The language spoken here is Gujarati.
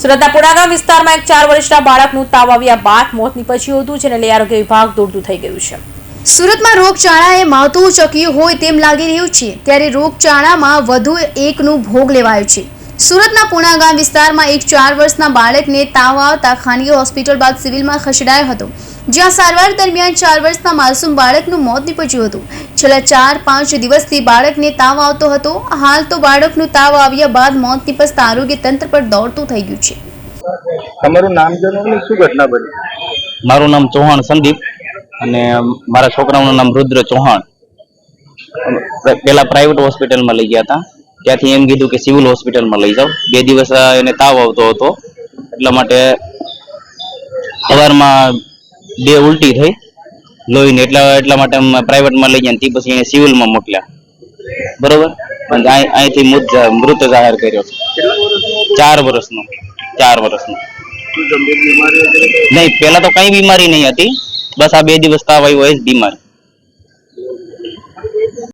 સુરતના પુણાગામ વિસ્તારમાં એક ચાર વર્ષના બાળકનું તાવ આવ્યા બાદ મોત નીપજ્યું હતું, જેને લઈ આરોગ્ય વિભાગ દોડતું થઈ ગયું છે. સુરતમાં રોગચાળાએ માવતું ચક્યું હોય તેમ લાગી રહ્યું છે. ત્યારે રોગચાળામાં વધુ એકનું ભોગ લેવાયું છે. સુરતના પુણા ગામ વિસ્તારમાં એક ચાર વર્ષના બાળકને તાવ આવતા ખાનગી હોસ્પિટલ બાદ સિવિલમાં ખસેડાયો હતો જ્યાં સારવાર દરમિયાન ચાર વર્ષના માસૂમ બાળકનું મોત નીપજ્યું હતું. છેલ્લા ચાર પાંચ દિવસથી બાળકને તાવ આવતો હતો. હાલ તો બાળકનું તાવ આવ્યા બાદ મોત નીપજતા આરોગ્ય તંત્ર પર દોડતું થઈ ગયું છે. તમારું નામ જણાવો શું ઘટના બની? મારું નામ ચૌહાણ સંદીપ અને મારા છોકરાનું નામ રુદ્ર ચૌહાણ. પેલા પ્રાઇવેટ હોસ્પિટલમાં લઈ ગયા હતા. ત્યાંથી એમ કીધું કે સિવિલ હોસ્પિટલમાં લઈ જાઓ બે દિવસ એને તાવ આવતો હતો. એટલા માટે સવારમાં બે ઉલટી થઈ લોહીને. એટલા એટલા માટે પ્રાઇવેટમાં લઈ ગયા તે પછી એને સિવિલમાં મોકલ્યા. બરોબર? પણ અહીંથી મૃત જાહેર કર્યો. ચાર વર્ષનો ચાર વર્ષનો. નહીં પેલા તો કઈ બીમારી નહીં હતી. બસ આ બે દિવસ તાવ આવ્યો એ જ બીમારી.